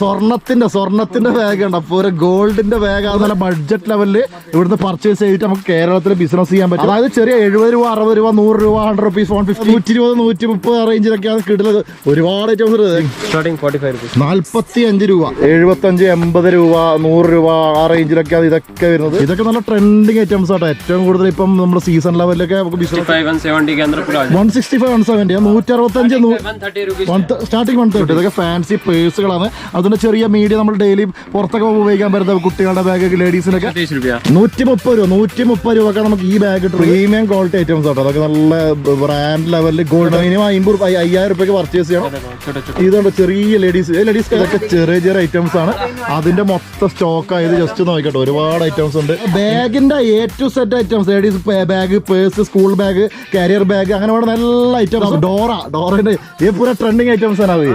സ്വർണത്തിന്റെ സ്വർണത്തിന്റെ ബാഗ് ഉണ്ട്. അപ്പൊ ഒരു ഗോൾഡിന്റെ ബാഗ് നല്ല ബഡ്ജറ്റ് ലെവലിൽ ഇവിടുന്ന് പർച്ചേസ് ചെയ്തിട്ട് നമുക്ക് കേരളത്തിൽ ബിസിനസ് ചെയ്യാൻ പറ്റും. അതായത് ചെറിയ എഴുപത് രൂപ അറുപത് രൂപ നൂറ് രൂപ ഹൺഡ്രഡ് റുപ്പീസ് വൺ ഫിഫ്റ്റി നൂറ്റി ഇരുപത് നൂറ്റി മുപ്പത് റേഞ്ചിലൊക്കെയാണ് കിട്ടുന്നത്. ഒരുപാട് നാല്പത്തി അഞ്ച് രൂപ. എഴുപത്തി അഞ്ച് എൺപത് രൂപ നൂറ് രൂപ ആ റേഞ്ചിലൊക്കെയാണ് ഇതൊക്കെ വരുന്നത്. ഇതൊക്കെ നല്ല ട്രെൻഡിങ് ഐറ്റംസ് ആട്ടോ. ഏറ്റവും കൂടുതൽ ഇപ്പം നമ്മുടെ സീസൺ ലെവലിലൊക്കെ നമുക്ക് business one sixty five one seventy നൂറ്റി അറുപത്തഞ്ച് സ്റ്റാർട്ടിങ് വൺ തേർട്ടി ഇതൊക്കെ ഫാൻസി പേഴ്സുകളാണ് അതുകൊണ്ട് ചെറിയ മീഡിയ നമ്മൾ ഡെയിലി പുറത്തൊക്കെ ഉപയോഗിക്കാൻ പറ്റുന്ന കുട്ടികളുടെ ബാഗ് ലേഡീസിനൊക്കെ നൂറ്റി മുപ്പത് രൂപ നൂറ്റി മുപ്പത് രൂപ നമുക്ക് ഈ ബാഗ് പ്രീമിയം ക്വാളിറ്റി ഐറ്റംസ് കേട്ടോ അതൊക്കെ നല്ല ബ്രാൻഡ് ലെവലിൽ ഗോൾഡ് മിനിമം അമ്പത് അയ്യായിരം രൂപയ്ക്ക് പർച്ചേസ് ചെയ്യണം. ഇതുകൊണ്ട് ചെറിയ ലേഡീസ് ലേഡീസ് ഇതൊക്കെ ചെറിയ ചെറിയ ഐറ്റംസ് ആണ്. അതിന്റെ മൊത്തം സ്റ്റോക്ക് ആയത് ജസ്റ്റ് നോക്കട്ടെ ഒരുപാട് ഐറ്റംസ് ഉണ്ട്. ബാഗിന്റെ A to set items ladies bag purse school bag carrier bag അങ്ങനെ ഉള്ള നല്ല ഐറ്റംസ് ഡോറ ഡോറന്റെ ഈ പൂരാ ട്രെൻഡിങ് ഐറ്റംസ് ആണ് അത്.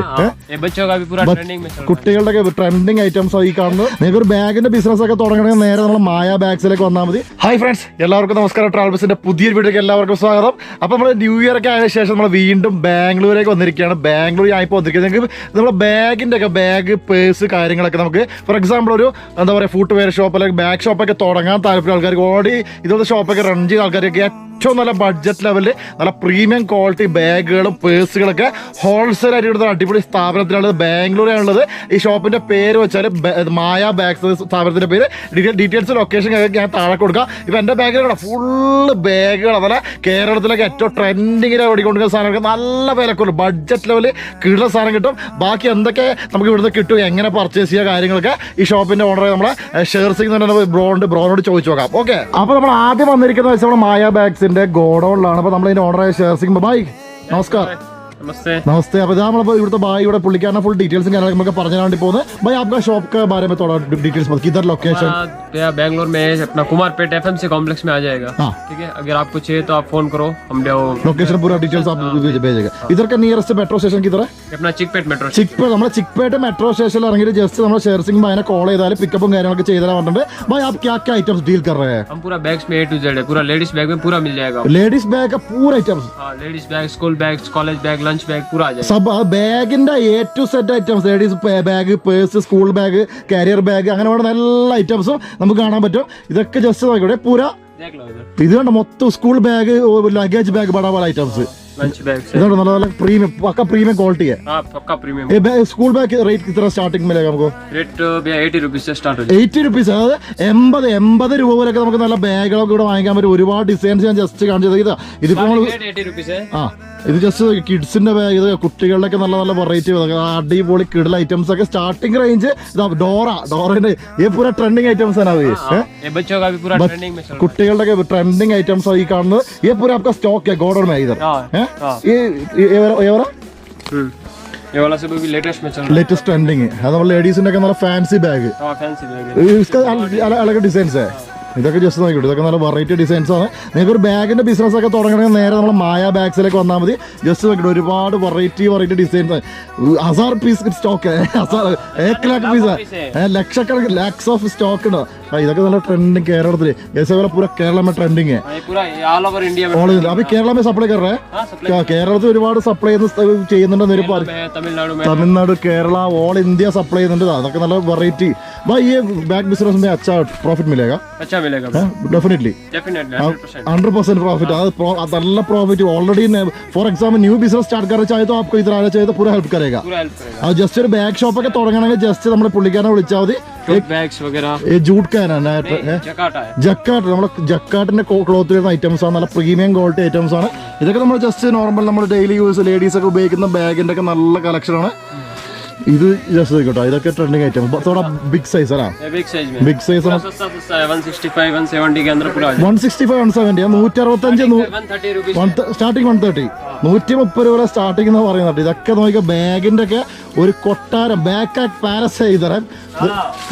കുട്ടികളുടെ ട്രെൻഡിങ് ഐറ്റംസ് ഈ കാണുന്നത്. നിങ്ങൾക്ക് ഒരു ബാഗിന്റെ ബിസിനസ് ഒക്കെ തുടങ്ങണമെങ്കിൽ നേരെ നമ്മൾ മായ ബാഗ്സിലേക്ക് വന്നാൽ മതി. ഹായ് ഫ്രണ്ട്സ് എല്ലാവർക്കും നമസ്കാരം. ട്രാവൽസിന്റെ പുതിയ വീഡിയോക്ക് എല്ലാവർക്കും സ്വാഗതം. അപ്പോൾ നമ്മൾ ന്യൂ ഇയർ ഒക്കെ ആയ ശേഷം നമ്മൾ വീണ്ടും ബാംഗ്ലൂരേക്ക് വന്നിരിക്കുകയാണ്. ബാംഗ്ലൂർ ആയിപ്പോൾ വന്നിരിക്കുന്നത് നിങ്ങൾക്ക് നമ്മുടെ ബാഗിന്റെ ഒക്കെ ബാഗ് പേഴ്സ് കാര്യങ്ങളൊക്കെ നമുക്ക് ഫോർ എക്സാമ്പിൾ ഒരു എന്താ പറയുക ഫുട്വെയർ ഷോപ്പ് അല്ലെങ്കിൽ ബാഗ് ഷോപ്പൊക്കെ തുടങ്ങാൻ താല്പര്യം ആൾക്കാർക്ക്. ഓടി ഇതുപോലത്തെ ഷോപ്പൊക്കെ റൺ ചെയ്ത ആൾക്കാരൊക്കെ ഏറ്റവും നല്ല ബഡ്ജറ്റ് ലെവലിൽ നല്ല പ്രീമിയം ക്വാളിറ്റി ബാഗുകളും പേഴ്സുകളൊക്കെ ഹോൾസെയിൽ ആയിട്ട് ഇടുന്ന അടിപൊളി സ്ഥാപനത്തിലാണ് ബാംഗ്ലൂരാണുള്ളത്. ഈ ഷോപ്പിന്റെ പേര് വെച്ചാൽ മായ ബാഗ്സ് സ്ഥാപനത്തിന്റെ പേര്. ഡീറ്റെയിൽസ് ലൊക്കേഷൻ ഞാൻ താഴെ കൊടുക്കാം. ഇപ്പം എന്റെ ബാഗിൽ ഫുള്ള് ബാഗുകൾ അതല്ല കേരളത്തിലൊക്കെ ഏറ്റവും ട്രെൻഡിങ്ങിൽ ഓടിക്കൊണ്ടിരിക്കുന്ന സാധനങ്ങൾ നല്ല വിലക്കുള്ളൂ ബഡ്ജറ്റ് ലെവലിൽ കിട്ടുന്ന സാധനം കിട്ടും. ബാക്കി എന്തൊക്കെ നമുക്ക് ഇവിടുന്ന് കിട്ടും എങ്ങനെ പർച്ചേസ് ചെയ്യുക കാര്യങ്ങളൊക്കെ ഈ ഷോപ്പിന്റെ ഓണർ നമ്മളെ ഷെയർ സിംഗ് ബ്രോണ്ട് ബ്രോനോട് ചോദിച്ചു നോക്കാം. ഓക്കെ അപ്പോൾ നമ്മൾ ആദ്യം വന്നിരിക്കുന്ന വെച്ചാൽ നമ്മൾ മായ ബാഗ്സിന്റെ ഗോഡൌണിലാണ് അപ്പൊ നമ്മൾ ഇതിന്റെ ഓണറായ ഷെയർ സിംഗ് ബൈ നമസ്കാരം है नमस्ते नमस्ते अब इधर നമ്മളിപ്പോ ഇവിടുത്തെ ബായി ഇവിടെ പുള്ളിക്കാരനെ ഫുൾ ഡീറ്റെയിൽസും കാര്യങ്ങളൊക്കെ നമുക്ക് പറഞ്ഞു വേണ്ടി പോകുന്നത് भाई आपका शॉप के बारे में थोड़ा डिटेल्स बताइए किधर लोकेशन हमारा यहाँ बैंगलोर में अपना कुमारपेट एफ से कॉम्प्लेक्स में आ जाएगा हाँ ठीक है अगर आपको चाहिए तो आप फोन करो हम जो लोकेशन पूरा डिटेल्स आप भेज- भेजेगा इधर का नियरेस्ट मेट्रो स्टेशन किधर है अपना चिकपेट मेट्रो ചിക്പേട്ട് നമ്മുടെ ചിക്പേട്ട് മെട്രോ സ്റ്റേഷനിൽ ഇറങ്ങിയിട്ട് ജസ്റ്റ് നമ്മൾ ഷെയർ സിംഗ് ഭായിനെ കോൾ ചെയ്താൽ പിക്കപ്പും കാര്യങ്ങളൊക്കെ ചെയ്താൽ പറഞ്ഞിട്ട് भाई आप क्या क्या आइटम्स डील कर रहे हैं हम पूरा बैग्स में ए टू जेड है पूरा लेडीज बैग में पूरा मिल जाएगा लेडीज बैग का पूरा आइटम्स हाँ ladies bag school bag college bag lunch bag पूरा आ जाएगा sub ബാഗിന്റെ A to Z items ladies bag purse school bag carrier bag അങ്ങനെ വേണ്ട എല്ലാ ഐറ്റംസും നമുക്ക് കാണാൻ പറ്റും ഇതൊക്കെ ജസ്റ്റ് നോക്കിവിടെ പൂര देख लो इधर ഇത് കണ്ട മൊത്തം school bag luggage bag ബടാ ബടാ items lunch bag से ഇതാണ് നല്ല നല്ല പ്രീമിയം പക്ക പ്രീമിയം क्वालिटी है हाँ पक्का प्रीमियम ये बैग स्कूल बैग रेट कितना स्टार्टिंग मिलेगा हमको रेट भैया एटी रुपीज से स्टार्ट हो जाएगा എയ്റ്റി റുപ്പീസ് അതായത് എൺപത് എൺപത് രൂപ പോലൊക്കെ നമുക്ക് നല്ല ബാഗുകളൊക്കെ ഇവിടെ വാങ്ങിക്കാൻ പറ്റും ഒരുപാട് ഡിസൈൻസ് ഞാൻ ജസ്റ്റ് കാണിച്ചത് ഇതാ ഇതിപ്പോ നമ്മൾ रेट एटी रुपीज है ആ ഇത് ജസ്റ്റ് കിഡ്സിന്റെ ബാഗ് ഇത് കുട്ടികളുടെ നല്ല നല്ല വെറൈറ്റി അടിപൊളി കിടൽ ഐറ്റംസ് ഒക്കെ സ്റ്റാർട്ടിംഗ് റേഞ്ച് ഇതാ ഡോറ ഡോറന്റെ ഈ പൂര ട്രെൻഡിങ് ഐറ്റംസ് ആണ് അത് हाँ, ये बच्चों का भी पूरा ट्रेंडिंग में चल रहा കുട്ടികളുടെ ഒക്കെ ട്രെൻഡിങ് ഐറ്റംസ് ആണ് ഈ കാണുന്നത് ഈ പൂര आपका സ്റ്റോക്ക് है गोडाउन में इधर है हैं? हाँ ये ये ये वाला हम्म। ये वाला सब भी लेटेस्ट में चल रहा ലേറ്റസ്റ്റ് ട്രെൻഡിങ് അത് നമ്മൾ ലേഡീസിന്റെ ഒക്കെ നല്ല ഫാൻസി ബാഗ് है हाँ फैंसी बैग है इसका अलग ഡിസൈൻസ് है ഇതൊക്കെ ജസ്റ്റ് നോക്കിയിട്ട് ഇതൊക്കെ നല്ല വെറൈറ്റി ഡിസൈൻസ് ആണ്. നിങ്ങൾക്ക് ഒരു ബാഗിന്റെ ബിസിനസ് ഒക്കെ തുടങ്ങണമെങ്കിൽ നേരെ നമ്മൾ മായ ബാഗ്സിലേക്ക് വന്നാൽ മതി. ജസ്റ്റ് നോക്കിയിട്ട് ഒരുപാട് വെറൈറ്റി വെറൈറ്റി ഡിസൈൻസ് ഹസാർ പീസ് സ്റ്റോക്ക് ഹസാർ ഏക്ക് ലാക്ക് പീസ് ലക്ഷക്കണക്കിന് ലാക്സ് ഓഫ് സ്റ്റോക്ക് ഉണ്ട്? ഇതൊക്കെ നല്ല ट्रेंडिंग കേരളത്തിൽ ऐसे वाला पूरा കേരള में ट्रेंडिंग കേരള സപ്ലൈ कर കേരളത്തിൽ ഒരുപാട് സപ്ലൈ ചെയ്യുന്നുണ്ട് Tamil Nadu Kerala all India supply ചെയ്യുന്നുണ്ട്. അതൊക്കെ നല്ല വെറൈറ്റി ഈ ये ബിസിനസ് बिजनेस में अच्छा प्रॉफिट मिलेगा अच्छा मिलेगा डेफिनेटली നല്ല profit already for example new business start Curran ചായതോ आपको इधर आना चाहिए तो पूरा हेल्प ജസ്റ്റ് ഒരു ബാഗ് ഷോപ്പൊക്കെ തുടങ്ങണമെങ്കിൽ ജസ്റ്റ് നമ്മുടെ പുള്ളിക്കാരനെ വിളിച്ചാൽ മതി. ജൂട്ട് ഞാനാണ് ജക്കാട്ട് നമ്മുടെ ജക്കാട്ടിന്റെ ക്ലോത്ത് വരുന്ന ഐറ്റംസ് ആണ് നല്ല പ്രീമിയം ക്വാളിറ്റി ഐറ്റംസ് ആണ്. ഇതൊക്കെ നമ്മൾ ജസ്റ്റ് നോർമൽ നമ്മൾ ഡെയിലി യൂസ് ലേഡീസ് ഒക്കെ ഉപയോഗിക്കുന്ന ബാഗിന്റെ ഒക്കെ നല്ല കളക്ഷനാണ് ഇത് ജസ്റ്റ് നോക്കട്ടോ ഇതൊക്കെ ട്രെൻഡിങ് ഐറ്റം തോടാ ബിഗ് സൈസ് അല്ല big size one sixty five one seventy നൂറ്റി അറുപത്തഞ്ച് സ്റ്റാർട്ടിങ് വൺ തേർട്ടി നൂറ്റി മുപ്പത് രൂപ സ്റ്റാർട്ടിങ് എന്ന് പറയുന്നുണ്ട്. ഇതൊക്കെ നോക്കിയാൽ ബാഗിന്റെ ഒക്കെ ഒരു കൊട്ടാരം. ബാക്ക് ആക്ക് പാലസ് ചെയ്തരാൻ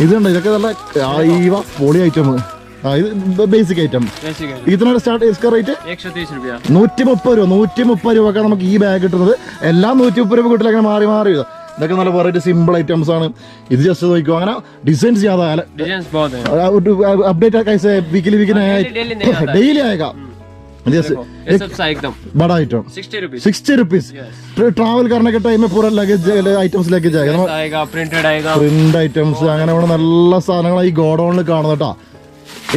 ഇതുണ്ട് ഇതൊക്കെ നല്ല ആയിവ പൊളി ഐറ്റം ബേസിക് ഐറ്റം ഇതിനോട് സ്റ്റാർട്ട് റേറ്റ് നൂറ്റി മുപ്പത് രൂപ നൂറ്റി മുപ്പത് രൂപക്കാണ് നമുക്ക് ഈ ബാഗ് കിട്ടുന്നത്. എല്ലാം നൂറ്റി മുപ്പത് രൂപ കിട്ടില്ല മാറി മാറി ഇതൊക്കെ നല്ല വെറൈറ്റി സിമ്പിൾ ഐറ്റംസ് ആണ്. ഇത് ജസ്റ്റ് നോക്കിക്കോ അങ്ങനെ ഡിസൈൻസ് ചെയ്യാതെ അപ്ഡേറ്റ് വീക്കിലി വീക്കിലി ഡെയിലി ആയേക്കാം. Travel item sixty rupees items luggage print items അങ്ങനെ ഇവിടെ നല്ല സാധനങ്ങൾ ഈ ഗോഡൌണിൽ കാണുന്ന കേട്ടോ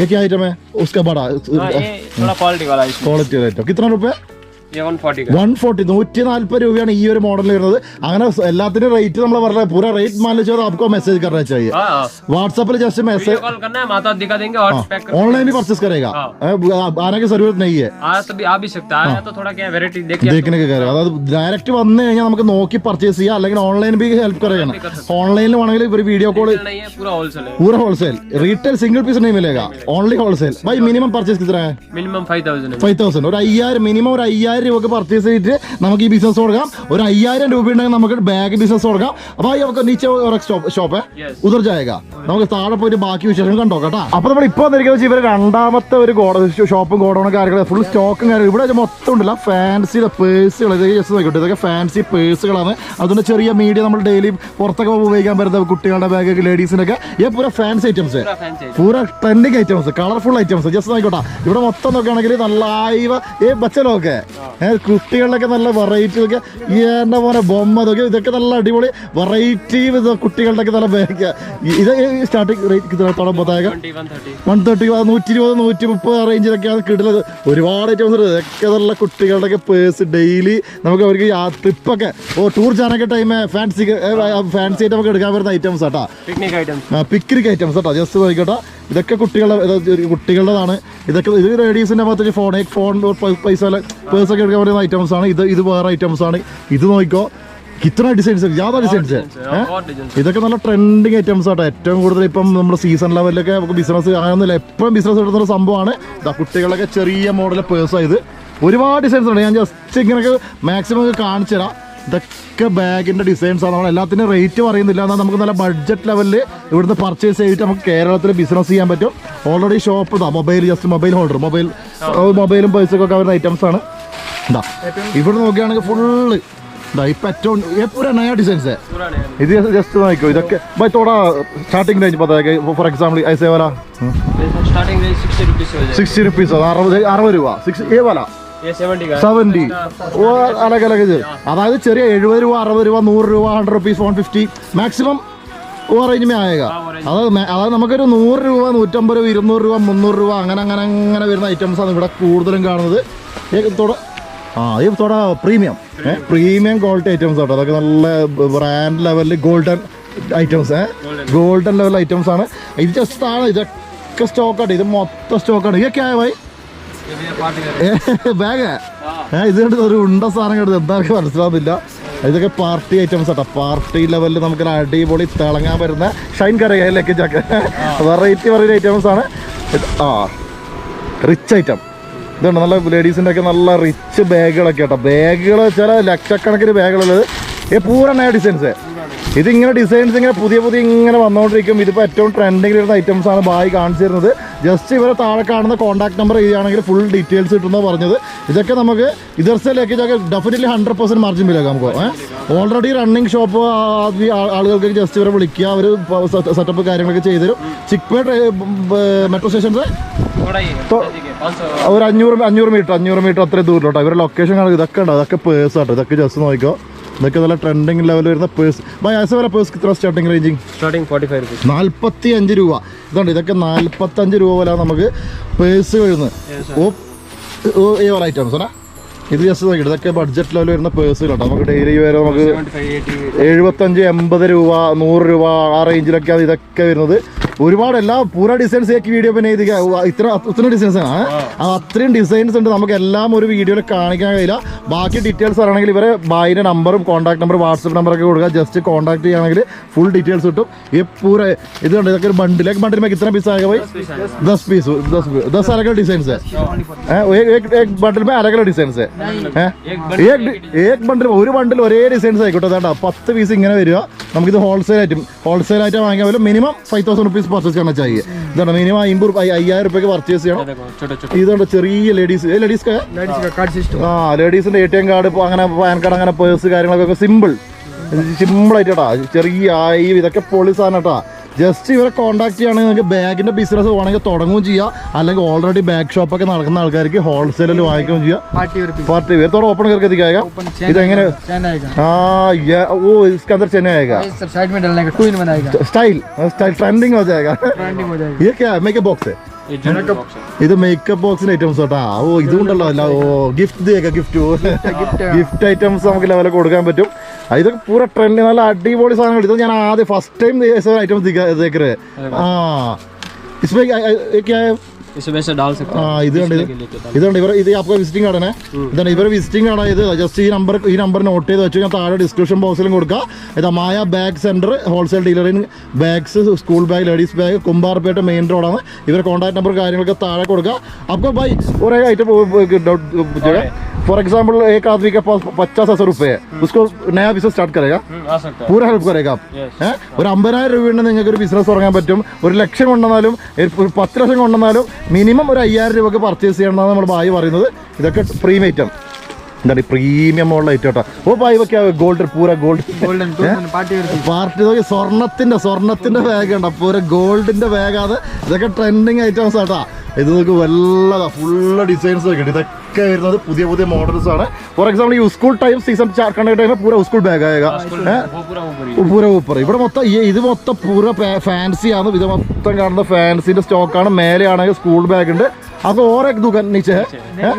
ഏക്കെ ഐറ്റമേ आइटम ഐറ്റം उसका बड़ा ये वन फोर्टी का വൺ ഫോർട്ടി നൂറ്റി നാല്പത് രൂപയാണ് ഈ ഒരു മോഡൽ വരുന്നത് അങ്ങനെ എല്ലാത്തിന്റെ റേറ്റ് നമ്മൾ പറഞ്ഞ പൂര റേറ്റ് മാനിച്ച് आपको मैसेज करना चाहिए हाँ हाँ व्हाट्सएप जैसे मैसेज वीडियो कॉल करना है माता दिखा देंगे और पैक कर ऑनलाइन भी परचेस करेगा हाँ। ए, आने की जरूरत नहीं है आया तो भी आ भी सकता है आया तो थोड़ा क्या वेराइटी देखिए देखने के കാര്യം അതായത് ഡയറക്റ്റ് വന്നു കഴിഞ്ഞാൽ നമുക്ക് നോക്കി പർച്ചേസ് ചെയ്യാം അല്ലെങ്കിൽ ഓൺലൈൻ ബി ഹെൽപ്പ് കറയാണ് ഓൺലൈനിൽ വേണമെങ്കിൽ ഒരു വീഡിയോ കോൾ नहीं है पूरा होलसेल है पूरा होलसेल रिटेल सिंगल पीस नहीं मिलेगा ओनली होलसेल भाई मिनिमम परचेस कितना है minimum five thousand five thousand ഒരു അയ്യായിരം മിനിമം ഒരു അയ്യായിരം അയ്യായിരം രൂപക്ക് പർച്ചേസ് ചെയ്തിട്ട് നമുക്ക് ഈ ബിസിനസ് തുടങ്ങാം. ഒരു അയ്യായിരം രൂപ ഉണ്ടെങ്കിൽ നമുക്ക് ബാഗ് ബിസിനസ് തുടങ്ങാം. അപ്പൊ നമുക്ക് നീച്ച ഷോപ്പ് ഉദർജായക നമുക്ക് താഴെ പോയിട്ട് ബാക്കി വിശേഷം കണ്ടോ കേട്ടോ? അപ്പൊ നമ്മൾ ഇപ്പൊ വന്നിരിക്കുന്നത് ഇവർ രണ്ടാമത്തെ ഒരു ഗോഡ ഷോപ്പും ഗോഡൌണും കാര്യങ്ങളും ഫുൾ സ്റ്റോക്കും കാര്യങ്ങളും. ഇവിടെ മൊത്തം ഉണ്ടല്ല. ഫാൻസി പേഴ്സുകൾ ഇതൊക്കെ ജസ്റ്റ് നോക്കിയിട്ട് ഇതൊക്കെ ഫാൻസി പേഴ്സുകളാണ് അതുകൊണ്ട് ചെറിയ മീഡിയ നമ്മൾ ഡെയിലി പുറത്തൊക്കെ ഉപയോഗിക്കാൻ പറ്റുന്ന കുട്ടികളുടെ ബാഗ് ലേഡീസിനൊക്കെ ഈ പൂര ഫാൻസി ഐറ്റംസ് പൂര trending items colourful items just നോക്കട്ടെ ഇവിടെ മൊത്തം നോക്കുകയാണെങ്കിൽ നല്ല ലൈവ് ഏ ബച്ചലോ കുട്ടികളിലൊക്കെ നല്ല വെറൈറ്റി ഒക്കെ എന്റെ പോലെ ബൊമ്മ ഇതൊക്കെ ഇതൊക്കെ നല്ല അടിപൊളി വെറൈറ്റി കുട്ടികളുടെയൊക്കെ നല്ല ബാഗ് ഇത് സ്റ്റാർട്ടിങ് റേറ്റ് തുടങ്ങാൻ വൺ തേർട്ടി നൂറ്റി ഇരുപത് നൂറ്റി മുപ്പത് റേഞ്ചിലൊക്കെയാണ് കിട്ടുന്നത് ഒരുപാട് ഐറ്റംസ് ഉണ്ട്. ഇതൊക്കെ നല്ല കുട്ടികളുടെയൊക്കെ പേഴ്സ് ഡെയിലി നമുക്ക് അവർക്ക് ആ ട്രിപ്പൊക്കെ ഓ ടൂർ ചാനൊക്കെ ടൈം ഫാൻസി ഫാൻസി ഐറ്റം ഒക്കെ എടുക്കാൻ വരുന്ന ഐറ്റംസ് ആട്ടാ. പിക്നിക് ഐറ്റംസ് പിക്നിക് ഐറ്റംസ് ആട്ടാ. ജസ്റ്റ് നോക്കിക്കോട്ടെ ഇതൊക്കെ കുട്ടികളുടെ കുട്ടികളുടേതാണ്. ഇതൊക്കെ ഇത് ലേഡീസിന്റെ ഭാഗത്ത് ഫോൺ ഫോൺ പൈസ പേഴ്സൊക്കെ എടുക്കാൻ പറയുന്ന ഐറ്റംസ് ആണ്. ഇത് ഇത് വേറെ ഐറ്റംസ് ആണ്. ഇത് നോക്കിക്കോ. ഇത്ര ഡിസൈൻസ് യാതൊരു ഡിസൈൻസ് ഇതൊക്കെ നല്ല ട്രെൻഡിങ് ഐറ്റംസ് ആട്ടോ ഏറ്റവും കൂടുതൽ ഇപ്പം നമ്മുടെ സീസൺ ലെവലിലൊക്കെ നമുക്ക് ബിസിനസ് അങ്ങനെയൊന്നുമില്ല എപ്പോഴും ബിസിനസ് എടുക്കുന്ന സംഭവമാണ്. കുട്ടികളൊക്കെ ചെറിയ മോഡൽ പേഴ്സാണ് ഇത് ഒരുപാട് ഡിസൈൻസ് ഉണ്ട്. ഞാൻ ജസ്റ്റ് ഇങ്ങനെയൊക്കെ മാക്സിമം കാണിച്ചു തരാം ഇതൊക്കെ ബാഗിന്റെ ഡിസൈൻസ് ആണ് നമ്മൾ എല്ലാത്തിനും റേറ്റ് പറയുന്നില്ല എന്നാൽ നമുക്ക് നല്ല ബഡ്ജറ്റ് ലെവലിൽ ഇവിടുന്ന് പർച്ചേസ് ചെയ്തിട്ട് നമുക്ക് കേരളത്തിൽ ബിസിനസ് ചെയ്യാൻ പറ്റും ഓൾറെഡി ഷോപ്പ് ഇതാ mobile just mobile holder mobile മൊബൈലും പേഴ്സൊക്കെ ഒക്കെ വരുന്ന ഐറ്റംസ് ആണ് ഇതാ ഇവിടെ നോക്കുകയാണെങ്കിൽ ഫുള്ള് ഇതാ ഇപ്പം ഏറ്റവും എപ്പോഴും നയ ഡിസൈൻസ് पूरा नया ഇത് ജസ്റ്റ് നോക്കിയോ ഇതൊക്കെ ബൈ തോടാ സ്റ്റാർട്ടിംഗ് റേഞ്ച് പത്താ ഫോർ എക്സാമ്പിൾ ऐसे वाला स्टार्टिंग रेंज सिक्सटी रुपीज हो जाएगा സിക്സ്റ്റി റുപ്പീസ് അറുപത് അറുപത് രൂപ സിക്സ് ഏ വാല ये सेवेंटी का है। സെവന്റി അലग ഇത് അതായത് ചെറിയ എഴുപത് രൂപ അറുപത് രൂപ നൂറ് രൂപ hundred rupees one fifty maximum ഓ റേഞ്ച് മേ ആയേക. അതായത് അതായത് നമുക്കൊരു നൂറ് രൂപ നൂറ്റമ്പത് രൂപ ഇരുന്നൂറ് രൂപ മുന്നൂറ് രൂപ അങ്ങനെ അങ്ങനെ അങ്ങനെ വരുന്ന ഐറ്റംസ് ആണ് ഇവിടെ കൂടുതലും കാണുന്നത്. തുട ആ ഈ തുട പ്രീമിയം പ്രീമിയം ക്വാളിറ്റി ഐറ്റംസ് ആട്ടോ അതൊക്കെ നല്ല ബ്രാൻഡ് ലെവലിൽ golden items golden level items ആണ്. ഇത് ജസ്റ്റ് ആണ്. ഇതൊക്കെ സ്റ്റോക്കാണ് ഇത് മൊത്തം സ്റ്റോക്കാണ് ഇതൊക്കെ ആയ ബാഗ് ഇത് കണ്ടത് ഒരു ഉണ്ട സാധനം കണ്ടത് എന്താണെന്ന് മനസ്സിലാവുന്നില്ല. ഇതൊക്കെ പാർട്ടി ഐറ്റംസ് ആട്ടോ പാർട്ടി ലെവലിൽ നമുക്ക് അടിപൊളി തിളങ്ങാൻ വരുന്ന ഷൈൻ കരകയിലേക്ക് ചക്ക? വെറൈറ്റി വെറൈറ്റി ഐറ്റംസ് ആണ്. ആ റിച്ച് ഐറ്റം ഇതുണ്ട് നല്ല ലേഡീസിന്റെ ഒക്കെ നല്ല റിച്ച് ബാഗുകളൊക്കെ ആട്ടോ ബാഗുകൾ ചില ലക്ഷക്കണക്കിന് ബാഗുകളുള്ളത് ഈ പൂരണ ഡിസൈൻസ് ഇതിങ്ങനെ ഡിസൈൻസ് ഇങ്ങനെ പുതിയ പുതിയ ഇങ്ങനെ വന്നുകൊണ്ടിരിക്കും ഇതിപ്പോൾ ഏറ്റവും ട്രെൻഡിങ്ങിൽ വരുന്ന ഐറ്റംസ് ആണ് ബായി കാണിച്ചു തരുന്നത്. ജസ്റ്റ് ഇവരെ താഴെ കാണുന്ന കോൺടാക്ട് നമ്പർ ചെയ്യുകയാണെങ്കിൽ ഫുൾ ഡീറ്റെയിൽസ് കിട്ടുന്നത് പറഞ്ഞത്. ഇതൊക്കെ നമുക്ക് ഇതർസിലേക്ക് ഇതൊക്കെ ഡെഫിനറ്റ്ലി ഹൺഡ്രഡ് പെർസെന്റ് മാർജിൻ വിലക്കാം നമുക്ക്. ഓൾറെഡി റണ്ണിങ് ഷോപ്പ് ആളുകൾക്ക് ജസ്റ്റ് ഇവരെ വിളിക്കുക അവർ സെറ്റപ്പ് കാര്യങ്ങളൊക്കെ ചെയ്തുതരും ചിക്മേട് മെട്രോ സ്റ്റേഷന്റെ ഒരു അഞ്ഞൂറ് അഞ്ഞൂറ് മീറ്റർ അഞ്ഞൂറ് മീറ്റർ അത്രയും ദൂരം കേട്ടോ ഇവരുടെ ലൊക്കേഷൻ കാണുക ഇതൊക്കെ ഉണ്ടോ? ഇതൊക്കെ പേഴ്സ് കേട്ടോ ഇതൊക്കെ ജസ്റ്റ് നോക്കിക്കോ. ഇതൊക്കെ നല്ല ട്രെൻഡിങ് ലെവൽ വരുന്ന പേഴ്സ് ബൈ ആസ് വരെ പേഴ്സ് ഇത്ര starting ranging starting forty five rupees നാൽപ്പത്തി അഞ്ച് രൂപ. ഇതുണ്ട് ഇതൊക്കെ നാൽപ്പത്തഞ്ച് രൂപ പോലെ നമുക്ക് പേഴ്സ് വരുന്നത്. ഓ ഈ വെറൈറ്റി ആണ് സാറേ. ഇത് ജസ്റ്റ് നോക്കി ഇതൊക്കെ ബഡ്ജറ്റ് ലെവൽ വരുന്ന പേഴ്സുകളാണ് നമുക്ക് ഡെയിലി വരെ നമുക്ക് എഴുപത്തഞ്ച് എൺപത് രൂപ നൂറ് രൂപ ആ റേഞ്ചിലൊക്കെയാണ് ഇതൊക്കെ വരുന്നത്. ഒരുപാട് എല്ലാ പൂര ഡിസൈൻസ് ഏക്ക് വീഡിയോ പിന്നെ ഇത് ഇത്ര ഇത്ര ഡിസൈൻസ് ആണ് അത് അത്രയും ഡിസൈൻസ് ഉണ്ട് നമുക്ക് എല്ലാം ഒരു വീഡിയോയിൽ കാണിക്കാൻ കഴിയില്ല ബാക്കി ഡീറ്റെയിൽസ് അറിയണമെങ്കിൽ ഇവരെ ബായിൻ്റെ നമ്പറും കോൺടാക്ട് നമ്പർ വാട്സപ്പ് നമ്പറൊക്കെ കൊടുക്കുക ജസ്റ്റ് കോൺടാക്ട് ചെയ്യുകയാണെങ്കിൽ ഫുൾ ഡീറ്റെയിൽസ് കിട്ടും ഈ പൂര ഇത് കണ്ട് ഇതൊക്കെ ഒരു ബണ്ടിൽ एक बंडल में कितना पीस आएगा भाई दस पीस दस दस अलग अलग डिजाइन है हैं? एक एक एक बंडल में अलग अलग डिजाइन है हैं? एक एक ബണ്ടിൽ ഒരു ബണ്ടിൽ ഒരേ ഡിസൈൻസ് ആയിക്കോട്ടെ അതാണ്ടാ പത്ത് പീസ് ഇങ്ങനെ വരിക നമുക്കിത് ഹോൾസെയിൽ ആയിട്ടും ഹോൾസെയിൽ ആയിട്ട് വാങ്ങിയാൽ പോലും minimum five thousand rupees purchase ചെയ്യണം ചായ ഇതാണ് മിനിമം അമ്പത് അയ്യായിരം റുപ്യക്ക് പർച്ചേസ് ചെയ്യണം. ഇതുകൊണ്ട് ചെറിയ ലേഡീസ് ലേഡീസ് ആ ലേഡീസിന്റെ എ ടി എം കാർഡ് അങ്ങനെ പാൻ കാർഡ് അങ്ങനെ പേഴ്സ് കാര്യങ്ങളൊക്കെ സിമ്പിൾ സിമ്പിൾ ആയിട്ടാ ചെറിയ ഇതൊക്കെ പൊളി സാധനം കേട്ടാ ജസ്റ്റ് ഇവരെ കോൺടാക്ട് ചെയ്യുകയാണെങ്കിൽ നിങ്ങൾക്ക് ബാഗിന്റെ ബിസിനസ് വേണമെങ്കിൽ തുടങ്ങുകയും ചെയ്യാം അല്ലെങ്കിൽ ഓൾറെഡി ബാഗ് ഷോപ്പൊക്കെ നടക്കുന്ന ആൾക്കാർക്ക് ഹോൾസെയിലിൽ വാങ്ങിക്കുകയും ചെയ്യാം party wear piece party wear थोड़ा ओपन करके दिखाएगा ओपन इधर एंगने चैन आएगा हाँ ये वो इसके अंदर चने आएगा इस साइड में डालने का टू इन बनाएगा स्टाइल स्टाइल ट्रेंडिंग हो जाएगा ट्रेंडिंग हो जाएगी ये क्या है मेकअप बॉक्स है ये जूनियर बॉक्स है ഇത് മേക്കപ്പ് ബോക്സിന്റെ ഐറ്റംസ് കേട്ടാ ഓ ഇതുകൊണ്ടല്ലോ അല്ല ഓ ഗിഫ്റ്റ് ചെയ്യേക്ക ഗിഫ്റ്റ് ഗിഫ്റ്റ് ഐറ്റംസ് നമുക്ക് ലെവലിൽ കൊടുക്കാൻ പറ്റും ആ, ഇതൊക്കെ പൂര ട്രെൻഡ് നല്ല അടിപൊളി സാധനങ്ങൾ ഇത് ഞാൻ ആദ്യം ഫസ്റ്റ് ടൈം ഐറ്റംസ് ദേക്കറ് ആ इसमें क्या क्या है इसमें से डाल सकते ആ हैं ഇത് കണ്ട് डिस्प्ले के लिए डाल- ഇതുണ്ട് ഇവർ ഇത് आपका വിസിറ്റിംഗ് കാർഡാണ് ഇതാണ് ഇവരെ വിസിറ്റിംഗ് കാർഡ് ഇത് ജസ്റ്റ് ഈ നമ്പർ ഈ നമ്പർ നോട്ട് ചെയ്ത് വെച്ച് ഞാൻ താഴെ ഡിസ്ക്രിപ്ഷൻ ബോക്സിലും കൊടുക്കാം ഇത് Maya bag centre wholesale dealering bags school bag ladies bag Kumbarpet main റോഡാണ് ഇവരെ കോൺടാക്ട് നമ്പർ കാര്യങ്ങളൊക്കെ താഴെ കൊടുക്കുക आपको भाई और एक आइटम जगह फॉर एग्जाम्पल एक आदमी के पास पचास हजार रुपए है उसको नया बिजनेस स्टार्ट करेगा हम्म, आ सकता है പൂര ഹെൽപ്പ് കരേക്കാം ഏഹ് ഒരു അമ്പതിനായിരം രൂപയുണ്ട് നിങ്ങൾക്ക് ഒരു ബിസിനസ് തുടങ്ങാൻ പറ്റും ഒരു ലക്ഷം കൊണ്ടുവന്നാലും ഒരു പത്ത് ലക്ഷം കൊണ്ടുവന്നാലും മിനിമം ഒരു അയ്യായിരം രൂപയ്ക്ക് പർച്ചേസ് ചെയ്യണമെന്നാണ് നമ്മൾ ബായി പറയുന്നത്. ഇതൊക്കെ പ്രീമിയം ഐറ്റം എന്താണ് പ്രീമിയമുള്ള ഐറ്റോട്ടോ ഓ പൈവൊക്കെ ഗോൾഡ് പൂര ഗോൾഡ് പാർട്ടി നോക്കി സ്വർണത്തിന്റെ സ്വർണത്തിന്റെ ബാഗ് ഉണ്ടോ പൂര ഗോൾഡിന്റെ ബാഗാണ് ഇതൊക്കെ ട്രെൻഡിങ് ഐറ്റംസ് ആട്ടാ. ഇത് നമുക്ക് വല്ലതാ ഫുള്ള് ഡിസൈൻസ് ഒക്കെ ഇതൊക്കെ വരുന്നത് പുതിയ പുതിയ മോഡൽസ് ആണ്. ഫോർ എക്സാമ്പിൾ ഈ സ്കൂൾ ടൈം സീസൺ ചാർക്കണ്ട പൂര സ്കൂൾ ബാഗ് ആയ പൂര ഊപ്പർ ഇവിടെ മൊത്തം ഇത് മൊത്തം പൂര ഫാൻസി ആണ്. ഇത് മൊത്തം കാണുന്ന ഫാൻസിന്റെ സ്റ്റോക്കാണ് മേലെയാണെങ്കിൽ സ്കൂൾ ബാഗ് ഉണ്ട്. അത് और एक दुकान नीचे है हैं?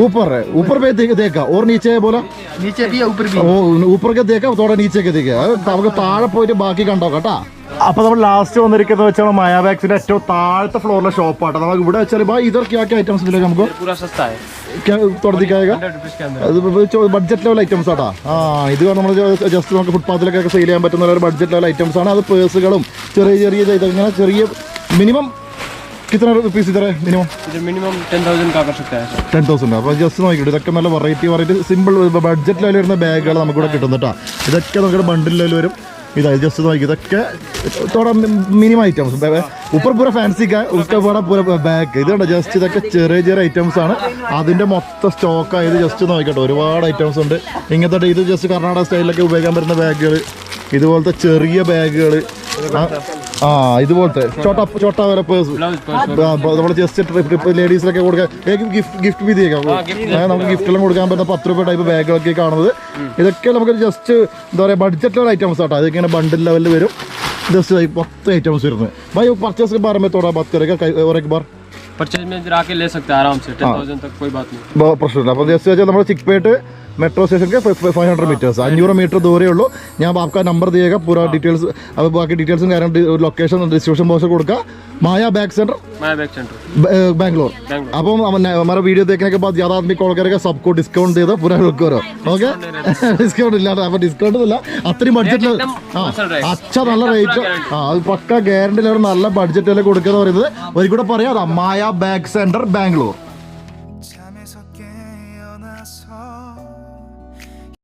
ऊपर है ऊपर पे देख- देखा और नीचे है बोला नीचे भी है ऊपर भी ഓ ഊപ്പർ ഒക്കെ തേക്കാം തോടെ നീച്ചൊക്കെ തേക്കാം അത് നമുക്ക് താഴെ പോയിട്ട് ബാക്കി കണ്ടോ കേട്ടാ അപ്പൊ നമ്മൾ ലാസ്റ്റ് വന്നിരിക്കുന്നത് വെച്ചാൽ മയാബാക്സിന്റെ ഏറ്റവും താഴത്തെ ഫ്ലോറിലെ ഷോപ്പാട്ടോ നമുക്ക് ഇവിടെ വെച്ചാൽ ഇതൊക്കെ ആക്കിയ ഐറ്റംസ് ഇതിലേക്ക് നമുക്ക് ये पूरा सस्ता है തുടങ്ങിക്കായക हंड्रेड रुपीज के अंदर ബഡ്ജറ്റ് ലെവൽ ഐറ്റംസ് ആട്ടാ ആ ഇത് നമ്മൾ ജസ്റ്റ് നമുക്ക് ഫുട്പാത്തിലൊക്കെ സെയിൽ ചെയ്യാൻ പറ്റുന്ന ഒരു ബഡ്ജറ്റ് ലെവൽ ഐറ്റംസ് ആണ് അത് പേഴ്സുകളും ചെറിയ ചെറിയ ഇത് ഇങ്ങനെ ചെറിയ മിനിമം കിത്തന റുപ്പീസ് ഇതറേ മിനിമം മിനിമം ടെൻ തൗസൻഡ് കാ കർഷക് 10000 തൗസൻഡ് അപ്പോൾ ജസ്റ്റ് നോക്കിയിട്ട് ഇതൊക്കെ നല്ല വെറൈറ്റി വെറൈറ്റി സിമ്പിൾ ബഡ്ജറ്റ് ലെവലിൽ വരുന്ന ബാഗുകൾ നമുക്കിവിടെ കിട്ടും കേട്ടോ ഇതൊക്കെ നമ്മുടെ ബണ്ടിൽ ലെവൽ വരും. ഇതാ ജസ്റ്റ് നോക്കി ഇതൊക്കെ തോടെ മിനിമം ഐറ്റംസ് ഉപ്പർ പൂര ഫാൻസി ഉസ്ക പോടെ പൂര ബാക്ക് ഇതുണ്ട് ജസ്റ്റ് ഇതൊക്കെ ചെറിയ ചെറിയ ഐറ്റംസ് ആണ്. അതിന്റെ മൊത്തം സ്റ്റോക്കായത് ജസ്റ്റ് നോക്കിക്കട്ടെ ഒരുപാട് ഐറ്റംസ് ഉണ്ട്. ഇങ്ങനത്തെ ഇത് ജസ്റ്റ് കർണാടക സ്റ്റൈലിലൊക്കെ ഉപയോഗിക്കാൻ പറ്റുന്ന ബാഗുകൾ ഇതുപോലത്തെ ചെറിയ ബാഗുകൾ ആ ഇതുപോലത്തെ ചോട്ട ചോട്ട വരെ പേഴ്സ് ब्लाउज पर्स നമ്മൾ ജസ്റ്റ് ട്രിപ്പ് ലേഡീസിലൊക്കെ കൊടുക്കാൻ ഗിഫ്റ്റ് ഗിഫ്റ്റ് ബി ചെയ്യാം നമുക്ക് ഗിഫ്റ്റ് എല്ലാം കൊടുക്കാൻ പറ്റുന്ന പത്ത് രൂപ ടൈപ്പ് ബാഗുകളൊക്കെ കാണുന്നത് ഇതൊക്കെ നമുക്ക് ജസ്റ്റ് എന്താ പറയുക ബഡ്ജറ്റ് ലെവൽ ഐറ്റംസ് ആട്ടോ അതൊക്കെ ഇങ്ങനെ ബണ്ടിൽ ലെവലിൽ വരും ജസ്റ്റ് പത്ത് ഐറ്റംസ് വരുന്നത് ബൈ പർച്ചേസ് के बारे में थोड़ा बात करेगा कई- और एक बार परचेज में इधर आके ले सकते हैं आराम से टेन थाउजेंड तक कोई बात नहीं ബ- പ്രശ്നമില്ല അപ്പോൾ ജസ്റ്റ് വെച്ചാൽ നമ്മൾ ചിക്പേട്ട് മെട്രോ സ്റ്റേഷൻ के फाइव हंड्रेड मीटर्स അഞ്ഞൂറ് മീറ്റർ ദൂരേ ഉള്ളൂ ഞാൻ आपका നമ്പർ दिएगा पूरा ഡീറ്റെയിൽസ് അപ്പോൾ ബാക്കി ഡീറ്റെയിൽസും കാര്യം ലൊക്കേഷൻ ഡിസ്ക്രിപ്ഷൻ ബോക്സ് കൊടുക്കുക Maya bag centre Maya bag centre Bangalore Bangalore. अब हम हमने- हमारा वीडियो देखने के बाद ज्यादा आदमी कॉल करेगा सबको डिस्काउंट दे दो पूरा रुक करो ओके ഡിസ്കൗണ്ട് ഇല്ല അപ്പൊ ഡിസ്കൗണ്ട് ഇല്ല അത്രയും ബഡ്ജറ്റിൽ एकदम wholesale rate. അച്ഛ നല്ല റേറ്റ് ആ അത് പക്ക ഗ്യാരണ്ടി ലെവൽ നല്ല ബഡ്ജറ്റിൽ കൊടുക്കുക എന്ന് പറയുന്നത് ഒരു കൂടെ പറയാം മായ ബാഗ് സെന്റർ ബാംഗ്ലൂർ